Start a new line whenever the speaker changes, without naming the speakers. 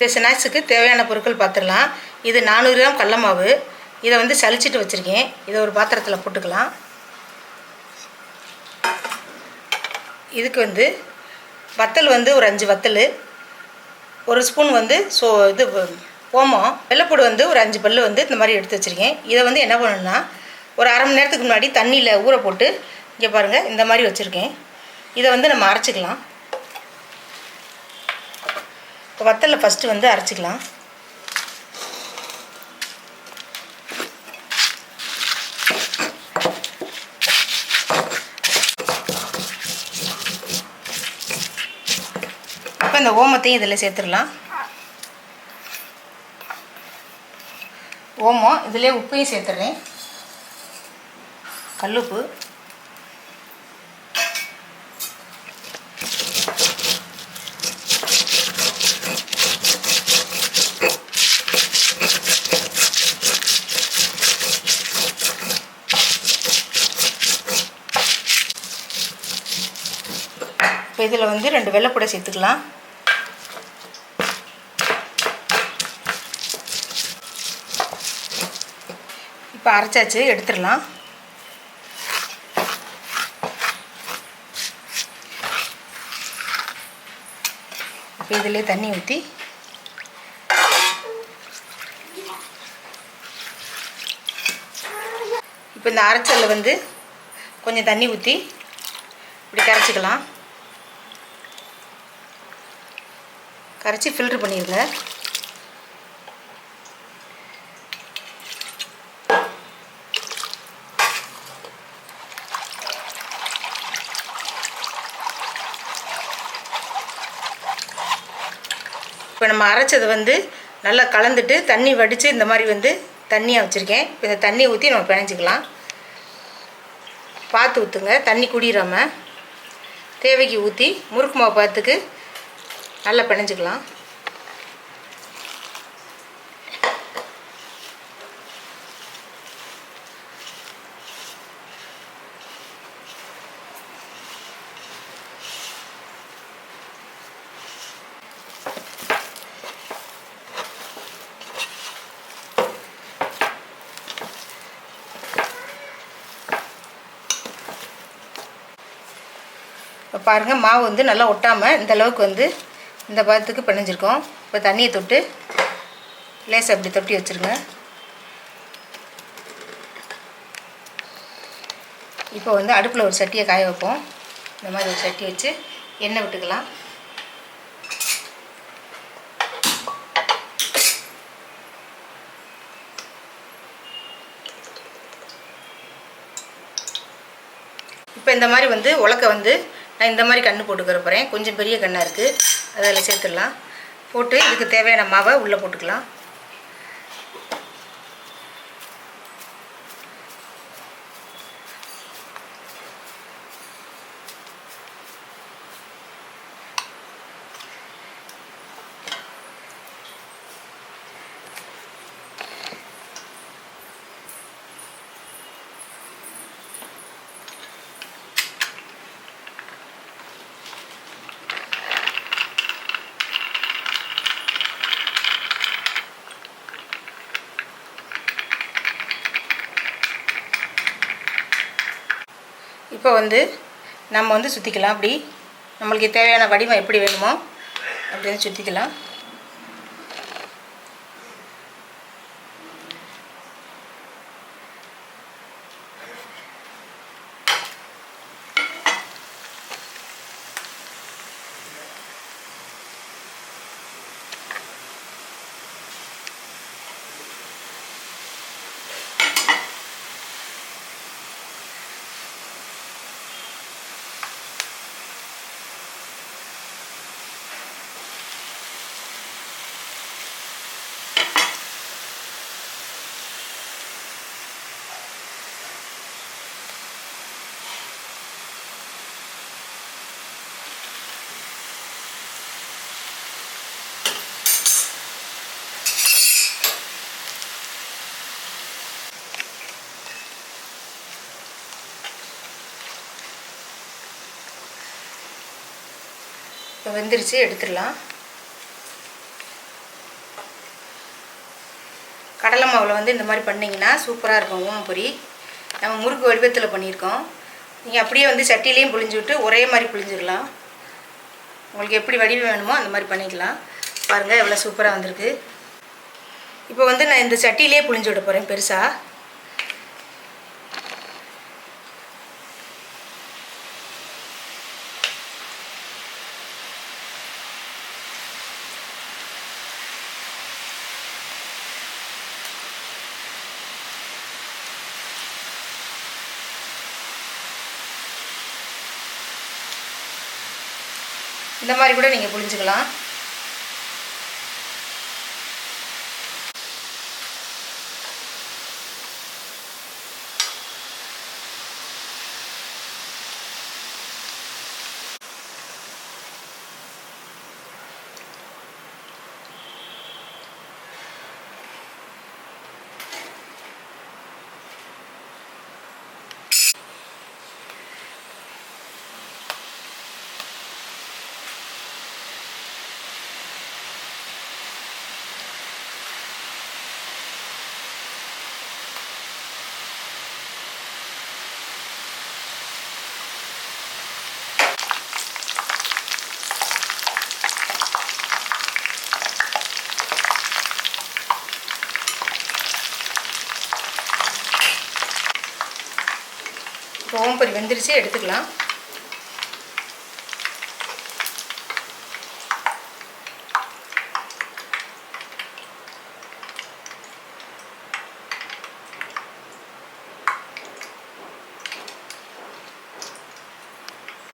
இந்த ஸ்நாக்ஸுக்கு தேவையான பொருட்கள் பார்த்துடலாம் இது நானூறு கிராம் கடல மாவு. இதை வந்து சலிச்சிட்டு வச்சுருக்கேன். இதை ஒரு பாத்திரத்தில் போட்டுக்கலாம். இதுக்கு வந்து வத்தல் வந்து ஒரு அஞ்சு வத்தல். ஒரு ஸ்பூன் வந்து சோ இது ஓமம். வெள்ளைப்பூடு வந்து ஒரு அஞ்சு பல்லு வந்து இந்த மாதிரி எடுத்து வச்சுருக்கேன். இதை வந்து என்ன பண்ணணும்னா ஒரு அரை மணி நேரத்துக்கு முன்னாடி தண்ணியில் ஊற போட்டு இங்கே பாருங்கள் இந்த மாதிரி வச்சுருக்கேன். இதை வந்து நம்ம அரைச்சிக்கலாம். இப்போ வத்தலில் ஃபஸ்ட்டு வந்து அரைச்சிக்கலாம். இப்போ இந்த ஓமத்தையும் இதில் சேர்த்துடலாம். ஓமம் இதிலே உப்பையும் சேர்த்துடுறேன். கல்லுப்பு. இப்போ இதில் வந்து ரெண்டு வெள்ளைப்பூடை சேர்த்துக்கலாம். இப்போ அரைச்சாச்சு எடுத்துடலாம். இப்போ இதிலே தண்ணி ஊற்றி இப்போ இந்த அரைச்சலில் வந்து கொஞ்சம் தண்ணி ஊற்றி இப்படி கரைச்சிக்கலாம். கரைச்சி ஃபில்ட்ரு பண்ணிடுங்க இப்போ நம்ம அரைச்சது வந்து நல்லா கலந்துட்டு தண்ணி வடித்து இந்த மாதிரி வந்து தண்ணியாக வச்சுருக்கேன். இப்போ இந்த தண்ணியை ஊற்றி நம்ம பிணைஞ்சிக்கலாம். பார்த்து ஊற்றுங்க தண்ணி குடிடாம. தேவைக்கு ஊற்றி முறுக்கு மாவு பார்த்துக்கு நல்லா பிணைஞ்சிக்கலாம். இப்போ பாருங்கள் மாவு வந்து நல்லா ஒட்டாமல் இந்த அளவுக்கு வந்து இந்த பதத்துக்கு பிணைஞ்சிருக்கோம். இப்போ தண்ணியை தொட்டு லேசாக அப்படி தொட்டி வச்சுருங்க. இப்போ வந்து அடுப்பில் ஒரு சட்டியை காய வைப்போம். இந்த மாதிரி ஒரு சட்டி வச்சு எண்ணெய் விட்டுக்கலாம். இப்போ இந்த மாதிரி வந்து உலக்க வந்து நான் இந்த மாதிரி கன்று போட்டுக்கிற போகிறேன் கொஞ்சம் பெரிய கண்ணாக இருக்குது அதில் சேர்த்துடலாம். போட்டு இதுக்கு தேவையான மாவை உள்ளே போட்டுக்கலாம். இப்போ வந்து நம்ம வந்து சுற்றிக்கலாம் அப்படி நம்மளுக்கு தேவையான வடிவம் எப்படி வேணுமோ அப்படின்னு சுற்றிக்கலாம் வெந்துருச்சு எடுத்துடலாம். கடலை மாவில் வந்து இந்த மாதிரி பண்ணிங்கன்னா சூப்பராக இருக்கும் ஊனப்பொரி நம்ம முறுக்கு வடிவத்தில் பண்ணியிருக்கோம். நீங்கள் அப்படியே வந்து சட்டிலையும் புளிஞ்சு விட்டு ஒரே மாதிரி புளிஞ்சிடலாம் உங்களுக்கு எப்படி வடிவம் வேணுமோ அந்த மாதிரி பண்ணிக்கலாம். பாருங்கள் எவ்வளோ சூப்பராக வந்திருக்கு. இப்போ வந்து நான் இந்த சட்டியிலே புளிஞ்சு விட போகிறேன் பெருசாக இந்த மாதிரி கூட நீங்கள் புரிஞ்சுக்கலாம். இப்போ வெந்துருச்சு எடுத்துக்கலாம்.